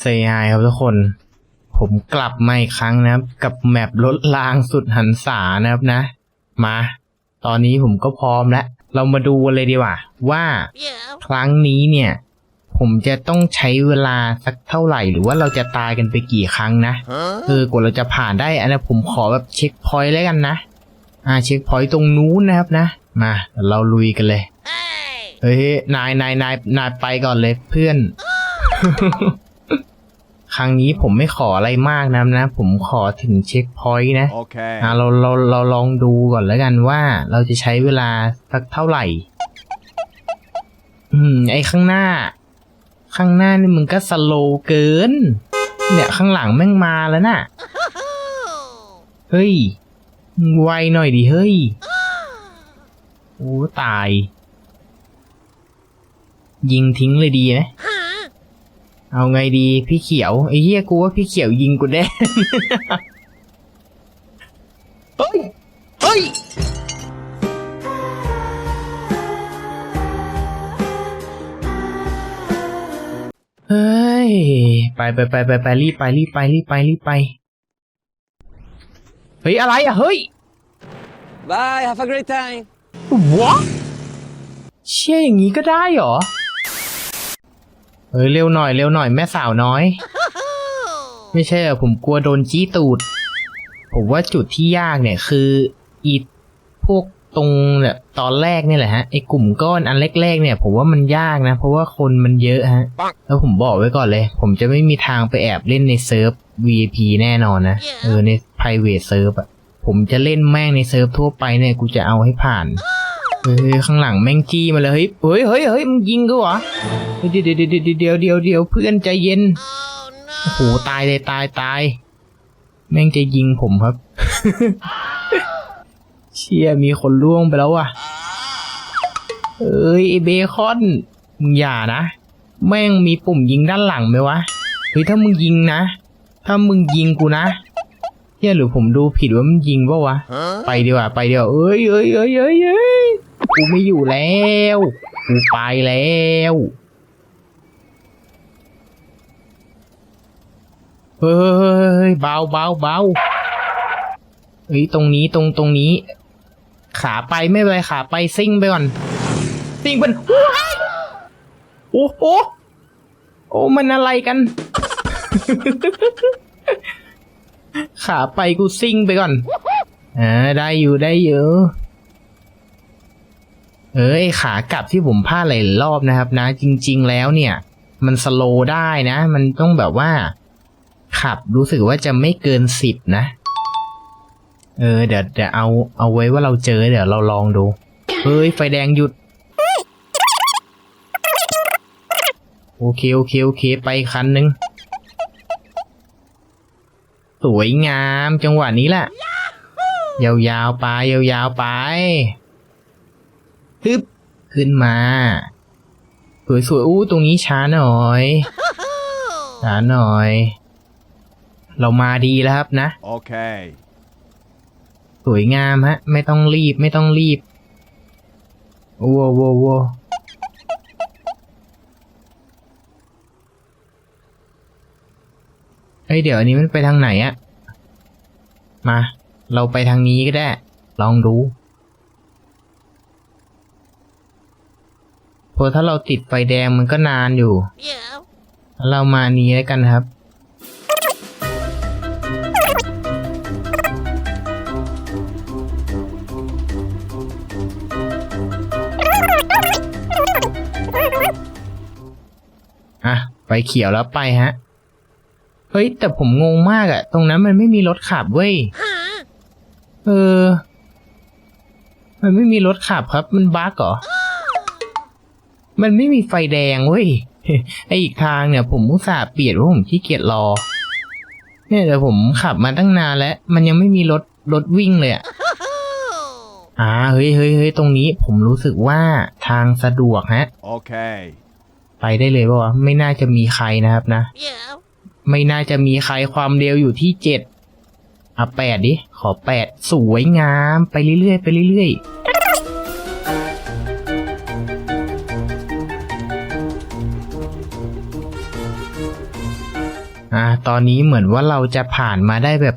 เซฮายครับทุกคน ผมกลับมาอีกครั้งนะครับ กับแมปรถรางสุดหันษานะครับนะ มา ตอนนี้ผมก็พร้อมแล้ว เรามาดูกันเลยดีกว่า ว่า Yeah. ครั้งนี้เนี่ย ผมจะต้องใช้เวลาสักเท่าไหร่ หรือว่าเราจะตายกันไปกี่ครั้งนะ Huh? เออกว่าเราจะผ่านได้อันนี้ผมขอแบบเช็คพอยต์แล้วกันนะ อ่าเช็คพอยต์ตรงนู้นนะครับนะ มาเดี๋ยวเราลุยกันเลย Hey. เฮ้ยนายนายนายนายไปก่อนเลยเพื่อน ครั้งนี้ผมไม่ขออะไรมากนะนะ ผมขอถึงเช็คพอยต์นะ Okay. อ่าเราเราเราลองดูก่อนแล้วกันว่าเราจะใช้เวลาสักเท่าไหร่ อืม ไอข้างหน้า ข้างหน้านี่มึงก็สโลว์เกิน เนี่ยข้างหลังแม่งมาแล้วน่ะ Oh. เฮ้ยมึงไวหน่อยดิเฮ้ย โอ้ตาย ยิงทิ้งเลยดีนะ Huh? เอาไงดีพี่เขียวไอ้เหี้ยกูว่าพี่เขียวยิงกูแน่เฮ้ย เฮ้ย เฮ้ย ไปไปไปไปไปรีบไปรีบไปรีบไปรีบไป เฮ้ย อะไรอะ เฮ้ย Bye. Have a great time. What เชี่ยอย่างนี้ก็ได้เหรอ เฮ้ยเร็วหน่อยเร็วหน่อยแม่สาวน้อย Oh. ไม่ใช่อะผมกลัวโดนจี้ตูด ผมว่าจุดที่ยากเนี่ยคืออีพวกตรงเนี่ยตอนแรกเนี่ยแหละฮะไอ้กลุ่มก้อนอันแรกๆเนี่ย ผมว่ามันยากนะ เพราะว่าคนมันเยอะฮะปังแล้วผมบอกไว้ก่อนเลย ผมจะไม่มีทางไปแอบเล่นในเซิร์ฟ VIP แน่นอนนะ เออใน private เซิร์ฟอะผมจะเล่นแม่งในเซิร์ฟทั่วไปเนี่ย กูจะเอาให้ผ่าน เฮ้ยข้างหลังแม่งจี้มาเลยเฮ้ยเฮ้ยเฮ้ยเฮ้ยมึงยิงกูเหรอเฮ้ยเดี๋ยวเดี๋ยวเดี๋ยวเดี๋ยวเดี๋ยวเดี๋ยวเพื่อนใจเย็น Oh โอ้โห no. ตายเลยตายตายแม่งจะยิงผมครับ เชี่ยมีคนล่วงไปแล้วอะเอ้ยไอเบคอนมึงอย่านะ แม่งมีปุ่มยิงด้านหลังไหมวะเฮ้ยถ้ามึงยิงนะ ถ้ามึงยิงกูนะเฮียหรือผมดูผิดว่ามันยิงปะวะ Huh? ไปดีกว่า ไปดีกว่าเอ้ยเอ้ยเอ้ยเอ้ยเอ้ย กูไม่อยู่แล้ว กูไปแล้ว เฮ้ย เบาเบาเบาเฮ้ย ตรงนี้ตรงตรงนี้ ขาไปไม่เป็นไรขาไปซิ่งไปก่อน ซิ่งเป็นว้ายโอ้โหโอ้มันอะไรกัน ขาไปกูซิ่งไปก่อนอ่าได้อยู่ได้อยู่ เออไอขากลับที่ผมพลาดหลายรอบนะครับ นะ จริง ๆ แล้วเนี่ย มันสโลว์ได้นะ มันต้องแบบว่า ขับรู้สึกว่าจะไม่เกินสิบนะ เออเดี๋ยวเดี๋ยวเอาเอาไว้ว่าเราเจอเดี๋ยวเราลองดูเฮ้ยไฟแดงหยุด โอเคโอเคโอเค ไปคันหนึ่งสวยงามจังหวะนี้แหละ ยาวๆไปยาวๆไป ฮึบขึ้นมา สวยๆอู้ตรงนี้ช้าหน่อย Oh. ช้าหน่อย เรามาดีแล้วครับนะ Okay. สวยงามฮะ ไม่ต้องรีบไม่ต้องรีบวัววัววัวเฮ้ยเดี๋ยวอันนี้มันไปทางไหนอะมา เราไปทางนี้ก็ได้ ลองดูเพ ราะถ้าเราติดไฟแดงมันก็นานอยู่ Yeah. เรามาอันนี้แล้วกันครับ อะ ไปเขียวแล้วไปฮะ เฮ้ย แต่ผมงงมากอะตรงนั้นมันไม่มีรถขับเว้ย Huh? เออ มันไม่มีรถขับครับ มันบั๊กเหรอ มันไม่มีไฟแดงเว้ย ไออีกทางเนี่ย ผมอุตส่าห์เปลี่ยนว่าผมขี้เกียจรอ เนี่ยแต่ผมขับมาตั้งนานแล้ว มันยังไม่มีรถรถวิ่งเลยอะ Oh. อ่าเฮ้ยเฮ้ยเฮ้ยตรงนี้ผมรู้สึกว่าทางสะดวกฮะ Okay. ไปได้เลยป่าวะไม่น่าจะมีใครนะครับนะ Yeah. ไม่น่าจะมีใครความเร็วอยู่ที่เจ็ดอะแปดดิ ขอแปดสวยงาม ไปเรื่อยๆไปเรื่อยๆ อ่าตอนนี้เหมือนว่าเราจะผ่านมาได้แบบ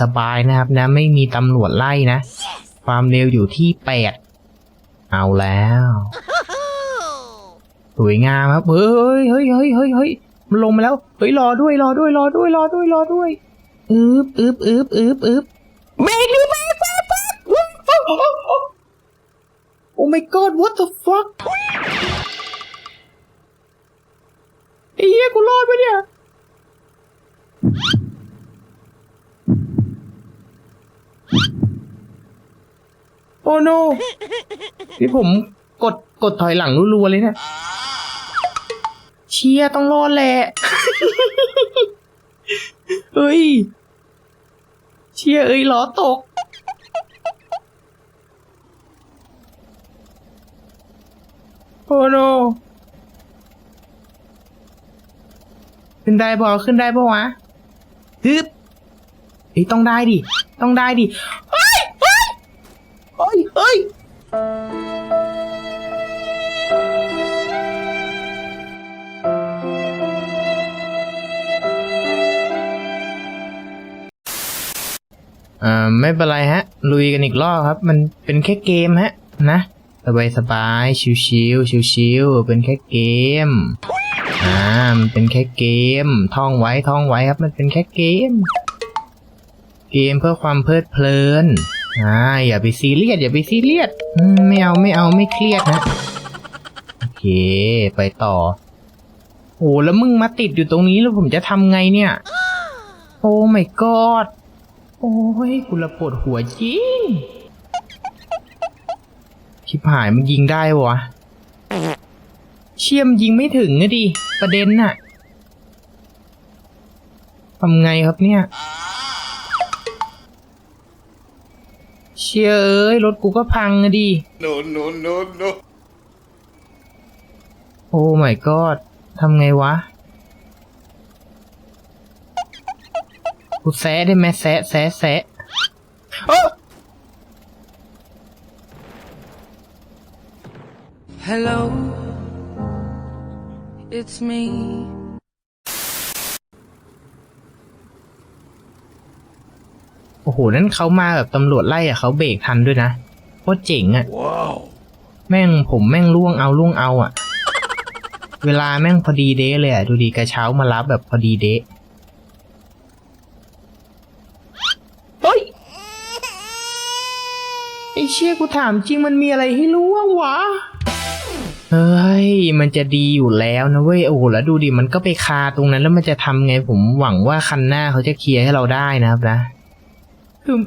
สบายๆนะครับ นะ ไม่มีตำรวจไล่นะ ความเร็วอยู่ที่แปดเอาแล้วสวยงามครับเฮ้ยเฮ้ยเฮ้ยเฮ้ยเฮ้ยมันลงมาแล้วเฮ้ยรอด้วยรอด้วยรอด้วยรอด้วยรอด้วยอึบอึบอึบอึบอึบเบรกดิเบรกเบรกเบรกโอ้ my god what the fuck ไอ้เหี้ยกูรอดปะเนี่ย โอ้ no ที่ผมกดกดถอยหลังรัวๆเลยเนี่ย เชียต้องรอดแหละ เฮ้ย เชียเอ้ยล้อตก โอ้โนขึ้นได้ปะขึ้นได้ปะวะฮึบเฮ้ยต้องได้ดิ ต้องได้ดิ เฮ้ย อ่า ไม่เป็นไรฮะ ลุยกันอีกรอบครับ มันเป็นแค่เกมฮะ นะ สบายสบายๆชิวๆชิวๆเป็นแค่เกม อ่า มันเป็นแค่เกม ท่องไว้ท่องไว้ครับ มันเป็นแค่เกม เกมเพื่อความเพลิดเพลิน อ่าอย่าไปซีเรียสอย่าไปซีเรียสไม่เอาไม่เอาไม่เครียดนะโอเค ไปต่อโอ้แล้วมึงมาติดอยู่ตรงนี้แล้วผมจะทำไงเนี่ย โอ้ my god โอ้ยกูละปวดหัวจริงชิบหายมันยิงได้วะเชี่ยมยิงไม่ถึงนะดิประเด็นน่ะทำไงครับเนี่ย ชี่ยเอ้ยรถกูก็พังนะดิ No, no, no, no. โอ้ my god ทำไงวะ กูแซะได้ไหมแซะแซะแซะโอ้ Hello, it's me. อ้โห นั่นเขามาแบบตำรวจไล่อะเขาเบรกทันด้วยนะโคตรเจ๋งอะ Wow. แม่งผมแม่งล่วงเอาล่วงเอาอะเวลาแม่งพอดีเดะเลยอะดูดีกระเช้ามารับแบบพอดีเดะเฮ้ยไอเชี่ยกูถามจริงมันมีอะไรให้รู้ว่าวะเฮ้ย มันจะดีอยู่แล้วนะเว้ย โอ้โห แล้วดูดิ มันก็ไปคาตรงนั้นแล้วมันจะทำไงผมหวังว่าคันหน้าเขาจะเคลียร์ให้เราได้นะครับนะ คือ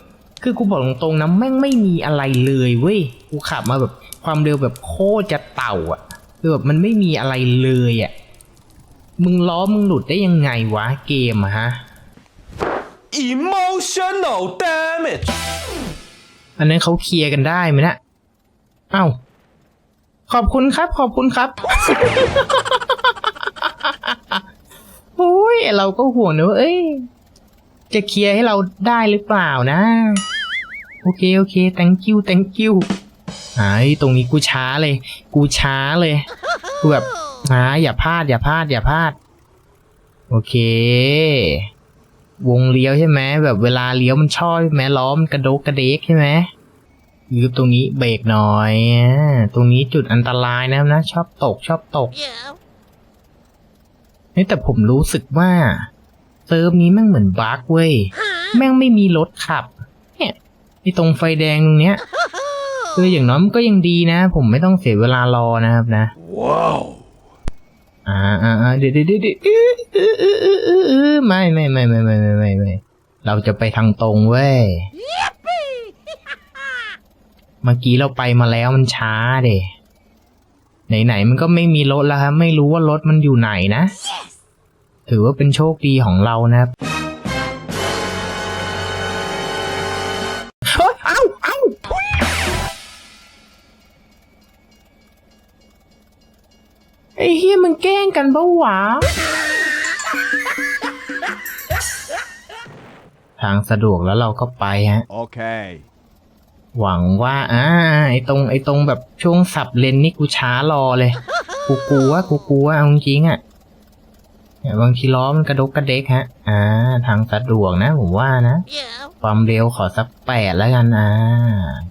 คือกูบอกตรงๆนะแม่งไม่มีอะไรเลยเว้ยกูขับมาแบบความเร็วแบบโคตรจะเต่าอะคือแบบมันไม่มีอะไรเลยอะมึงล้อมึงหลุดได้ยังไงวะเกมอะฮะ Emotional damage. อันนั้นเขาเคลียร์กันได้ไหมนะเอ้า ขอบคุณครับ ขอบคุณครับโอ้ยเราก็ห่วงนะว่าเอ้ย จะเคลียร์ให้เราได้หรือเปล่านะ โอเค โอเค thank you thank you ไอ้ตรงนี้กูช้าเลย กูช้าเลย กูแบบอ่าอย่าพลาด อย่าพลาด อย่าพลาด โอเค วงเลี้ยวใช่ไหมแบบเวลาเลี้ยวมันชอบใช่ไหมล้อมันกระโดกกระเดกใช่ไหมยืบตรงนี้เบรกหน่อยอ่าตรงนี้จุดอันตรายนะครับนะ ชอบตกชอบตก Yeah. เฮ้ยแต่ผมรู้สึกว่า เซิร์ฟนี้แม่งเหมือนบั๊กเว้ย แม่งไม่มีรถขับ เนี่ยไอตรงไฟแดงตรงเนี้ยคืออย่างน้อยก็ยังดีนะ ผมไม่ต้องเสียเวลารอนะครับนะ ว้าว อ่าอ่าเดี๋ยวเดี๋ยวเดี๋ยวไม่ไม่ไม่ไม่ไม่ไม่ไม่เราจะไปทางตรงเว้ย เมื่อกี้เราไปมาแล้วมันช้าเดไหนไหนมันก็ไม่มีรถแล้วครับไม่รู้ว่ารถมันอยู่ไหนนะ ถือว่าเป็นโชคดีของเรานะครับเฮ้ยเอ้าเอ้าไอ้เฮียมึงแกล้งกันปะวะทางสะดวกแล้วเราก็ไปฮะ Okay. หวังว่าอ่าไอตรงไอตรงแบบช่วงสับเลนนี่กูช้ารอเลย กูกลัวกูกลัวเอาจริงๆอะเนี่ย บางทีล้อมันกระดกกระเด็กฮะ อ่า ทางสะดวกนะ ผมว่านะ Yeah. ความเร็วขอสักแปดแล้วกันอ่า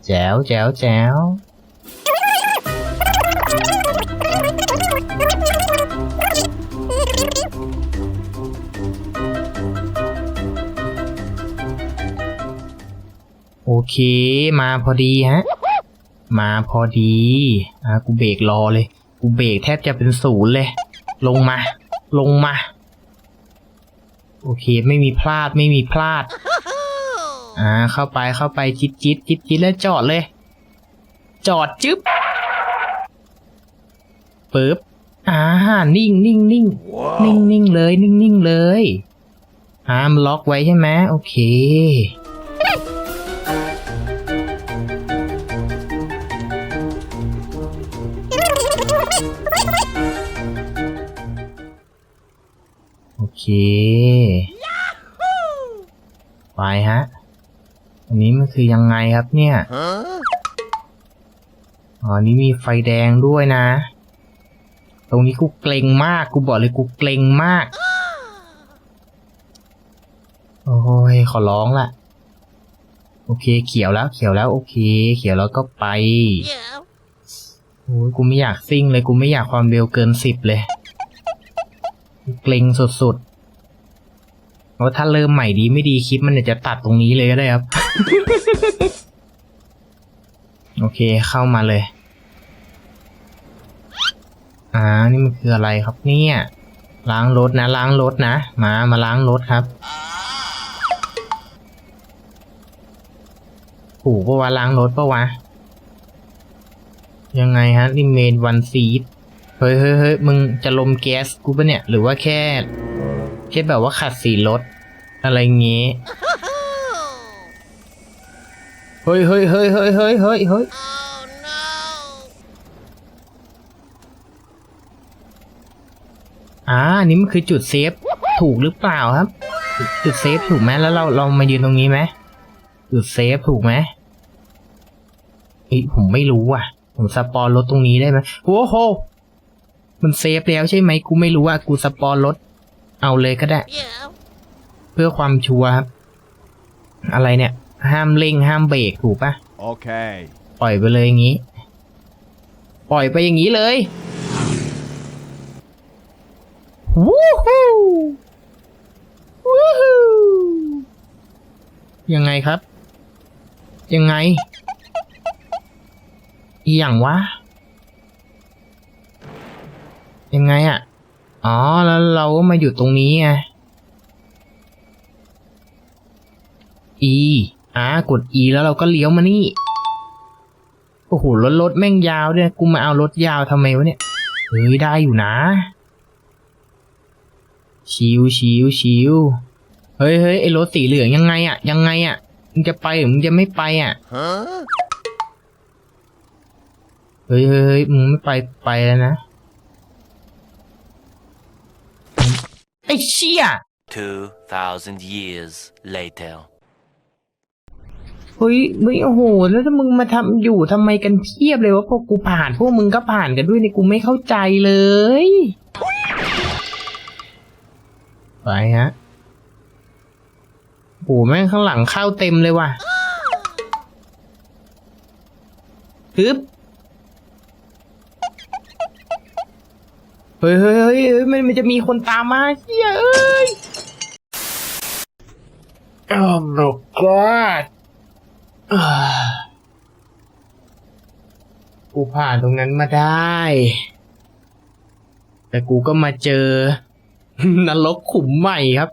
แจ๋วแจ๋วแจ๋วโอเคมาพอดีฮะ มาพอดี อ่ากูเบรกรอเลย กูเบรกแทบจะเป็นศูนย์เลย ลงมา ลงมา โอเค ไม่มีพลาดไม่มีพลาด Oh. อ่า เข้าไปเข้าไปจิตจิตจิตจิตแล้วจอดเลย จอดจึ๊บปึ๊บอ่า นิ่งนิ่งนิ่งนิ่งนิ่งเลยนิ่งนิ่งเลยอ่ามนล็อกไว้ใช่ไหมโอเคโอ เค ไปฮะ อันนี้มันคือยังไงครับเนี่ยอ๋อนี่มีไฟแดงด้วยนะ ตรงนี้กูเกรงมาก กูบอกเลยกูเกรงมาก โอ้ย ขอร้องละโอเค เขียวแล้ว เขียวแล้ว โอเค เขียวแล้วก็ไปโอ้ยกูไม่อยากซิ่งเลย กูไม่อยากความเร็วเกินสิบเลย เกรงสุดๆเพราถ้าเริ่มใหม่ดีไม่ดีคลิปมันจะตัดตรงนี้เลยก็ได้ครับ โอเคเข้ามาเลย อ่า นี่มันคืออะไรครับเนี่ย ล้างรถนะล้างรถนะ มามาล้างรถครับถูกปะวะล้างรถปะวะยังไงฮะ นี่เมนวันซีด ฮ้ยเฮ้ยเฮ้ยมึงจะลมแก๊สกูปะเนี่ย หรือว่าแค่แค่แบบว่าขัดสีรถ อะไรเงี้ เฮ้ยเฮ้ยเฮ้ยเฮ้ยเฮ้ยเฮ้ยเฮ้ยอ่าอันนี้มันคือจุดเซฟถูกหรือเปล่าครับ จุดเซฟถูกไหมแล้วเราเรามายืนตรงนี้ไหมจุดเซฟถูกไหมเฮ้ยผมไม่รู้อะ ผมสปอนรถตรงนี้ได้ไหมโอ้โห มันเซฟแล้วใช่ไหมกูไม่รู้อะกูสปอนรถ เอาเลยก็ได้ Yeah. เพื่อความชัวร์ครับ อะไรเนี่ย ห้ามเร่งห้ามเบรกถูกปะ Okay. ปล่อยไปเลยอย่างนี้ ปล่อยไปอย่างนี้เลยวู้ฮู้วู้ฮู้ยังไงครับ ยังไง อีหยังวะ ยังไงอะ่ะ อ๋อ แล้วเราก็มาอยู่ตรงนี้ไง E อ่ากด E แล้วเราก็เลี้ยวมานี่ โอ้โห รถรถแม่งยาวด้วย กูมาเอารถยาวทำไมวะเนี่ย เฮ้ย ได้อยู่นะ ชิวชิวชิวเฮ้ยเฮ้ยไอรถสีเหลืองยังไงอะยังไงอะมึงจะไปหรือมึงจะไม่ไปอะ Huh? เฮ้ยเฮ้ยเฮ้ยมึงไม่ไปไปแล้วนะ ไอเชี่ย2,000 years later. เฮ้ยเฮ้ยโอ้โห แล้วถ้ามึงมาทำอยู่ทำไมกันเพียบเลยว่าพวกกูผ่าน พวกมึงก็ผ่านกันด้วยนี่กูไม่เข้าใจเลย ไปฮะโอ้โหแม่งข้างหลังเข้าเต็มเลยว่ะฮึบ ฮ้ยเฮ้ยเฮ้ยเฮ้ยมันมันจะมีคนตามมาเฮ้ยเอ้ย Oh my god อ่ากูผ่านตรงนั้นมาได้ แต่กูก็มาเจอนรกขุมใหม่ครับ